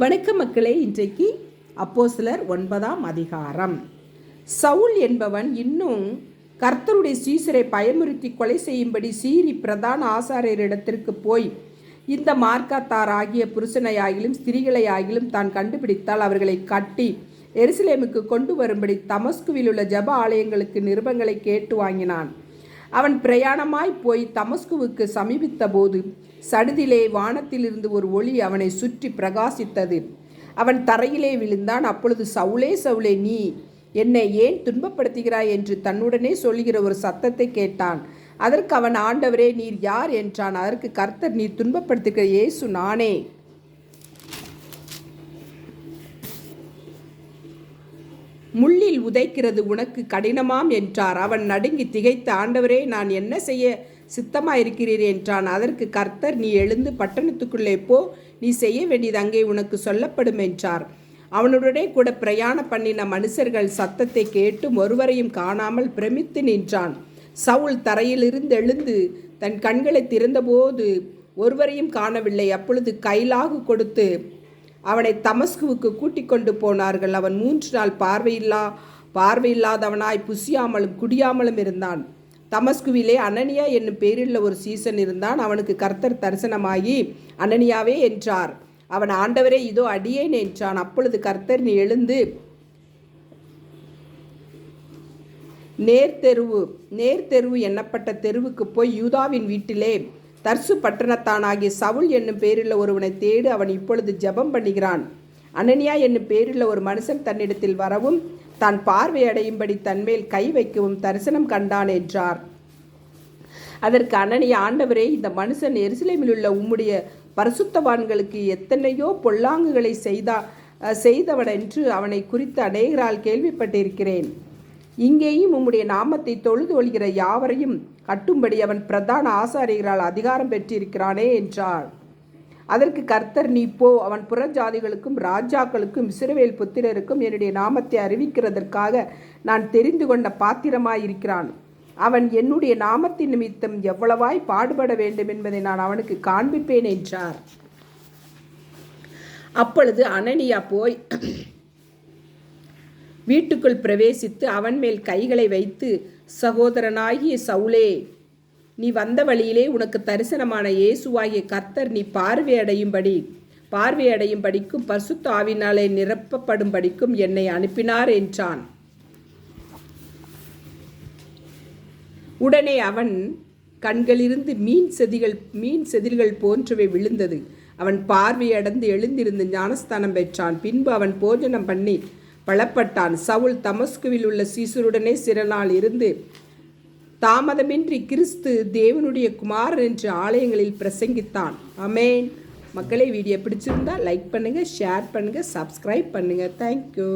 வணக்க மக்களே இன்றைக்கு அப்போ சிலர் ஒன்பதாம் அதிகாரம். சவுல் என்பவன் இன்னும் கர்த்தருடைய சீசரை பயமுறுத்தி கொலை செய்யும்படி சீரி பிரதான ஆசாரியரிடத்திற்கு போய் இந்த மார்க்காத்தார் ஆகிய புருஷனையாகிலும் ஸ்திரீகளையாகிலும் தான் கண்டுபிடித்தால் அவர்களை கட்டி எருசலேமுக்கு கொண்டு வரும்படி தமஸ்குவில் உள்ள ஜப ஆலயங்களுக்கு நிருபங்களை கேட்டு வாங்கினான். அவன் பிரயாணமாய் போய் தமஸ்குவுக்கு சமீபித்த போது சடுதிலே வானத்திலிருந்து ஒரு ஒளி அவனை சுற்றி பிரகாசித்தது. அவன் தரையிலே விழுந்தான். அப்பொழுது சவுளே சவுளே நீ என்னை ஏன் துன்பப்படுத்துகிறாய் என்று தன்னுடனே சொல்கிற ஒரு சத்தத்தை கேட்டான். அதற்கு அவன் ஆண்டவரே நீர் யார்? என்றான். அதற்கு கர்த்தர் நீர் துன்பப்படுத்துகிற இயேசு நானே. முள்ளில் உதைக்கிறது உனக்கு கடினமாம் என்றார். அவன் நடுங்கி திகைத்த ஆண்டவரே நான் என்ன செய்ய சித்தமாயிருக்கிறீர் என்றான். அதற்கு கர்த்தர் நீ எழுந்து பட்டணத்துக்குள்ளே போ நீ செய்ய வேண்டியது அங்கே உனக்கு சொல்லப்படும் என்றார். அவனுடனே கூட பிரயாணம் பண்ணின மனுஷர்கள் சத்தத்தை கேட்டும் ஒருவரையும் காணாமல் பிரமித்து நின்றான். சவுல் தரையிலிருந்து எழுந்து தன் கண்களை திறந்தபோது ஒருவரையும் காணவில்லை. அப்பொழுது கைலாகு கொடுத்து அவனை தமஸ்குவுக்கு கூட்டிக் கொண்டு போனார்கள். அவன் மூன்று நாள் பார்வையில்லா பார்வையில்லாதவனாய் புசியாமலும் குடியாமலும் இருந்தான். தமஸ்குவிலே அனனியா என்னும் பேரில் ஒரு சீசன் இருந்தான். அவனுக்கு கர்த்தர் தரிசனமாகி அனனியாவே என்றார். அவன் ஆண்டவரே இதோ அடியேன் என்றான். அப்பொழுது கர்த்தர் நீ எழுந்து நேர்தெருவு நேர்தெருவு எண்ணப்பட்ட தெருவுக்கு போய் யூதாவின் வீட்டிலே தர்சு பட்டணத்தானாகிய சவுல் என்னும் பேரில் ஒருவனை தேடு அவன் இப்பொழுது ஜெபம் பண்ணுகிறான். அனனியா என்னும் பேரில் ஒரு மனுஷன் தன்னிடத்தில் வரவும் தான் பார்வையடையும்படி தன்மேல் கை வைக்கவும் தரிசனம் கண்டான் என்றார். அதற்கு அனனியா ஆண்டவரே இந்த மனுஷன் எருசலேமில் உள்ள உம்முடைய பரிசுத்தவான்களுக்கு எத்தனையோ பொல்லாங்குகளை செய்தா செய்தவன் என்று அவனை குறித்து அநேகரால் கேள்விப்பட்டிருக்கிறேன். இங்கேயும் உம்முடைய நாமத்தை தொழுது ஒழுகிற யாவரையும் கட்டும்படி அவன் பிரதான ஆசாரியர்களால் அதிகாரம் பெற்றிருக்கிறானே என்றார் அதற்கு கர்த்தர் நீ போ அவன் புறஜாதிகளுக்கும் ராஜாக்களுக்கும் இஸ்ரவேல் புத்திரருக்கும் என்னுடைய நாமத்தை அறிவிக்கிறதற்காக நான் தெரிந்து கொண்ட பாத்திரமாயிருக்கிறான். அவன் என்னுடைய நாமத்தின் நிமித்தம் எவ்வளவாய் பாடுபட வேண்டும் என்பதை நான் அவனுக்கு காண்பிப்பேன் என்றார். அப்பொழுது அனனியா போய் வீட்டுக்குள் பிரவேசித்து அவன் மேல் கைகளை வைத்து சகோதரனாகிய சவுலே நீ வந்த வழியிலே உனக்கு தரிசனமான இயேசுவாகிய கர்த்தர் நீ பார்வையடையும்படி பார்வையடையும்படிக்கும் பசுத்த ஆவினாலே நிரப்பப்படும்படிக்கும் என்னை அனுப்பினார் என்றான். உடனே அவன் கண்களிலிருந்து மீன் செதிகள் மீன் செதில்கள் போன்றவை விழுந்தது. அவன் பார்வையடைந்து எழுந்திருந்து ஞானஸ்தானம் பெற்றான். பின்பு அவன் போஜனம் பண்ணி பலப்பட்டான். சவுல் தமஸ்குவில் உள்ள சீசருடனே சிறநாள் இருந்து தாமதமின்றி கிறிஸ்து தேவனுடைய குமாரன் என்று ஆலயங்களில் பிரசங்கித்தான். அமேன் மக்களை வீடியோ பிடிச்சிருந்தா லைக் பண்ணுங்கள் ஷேர் பண்ணுங்கள் சப்ஸ்கிரைப் பண்ணுங்கள் தேங்க்யூ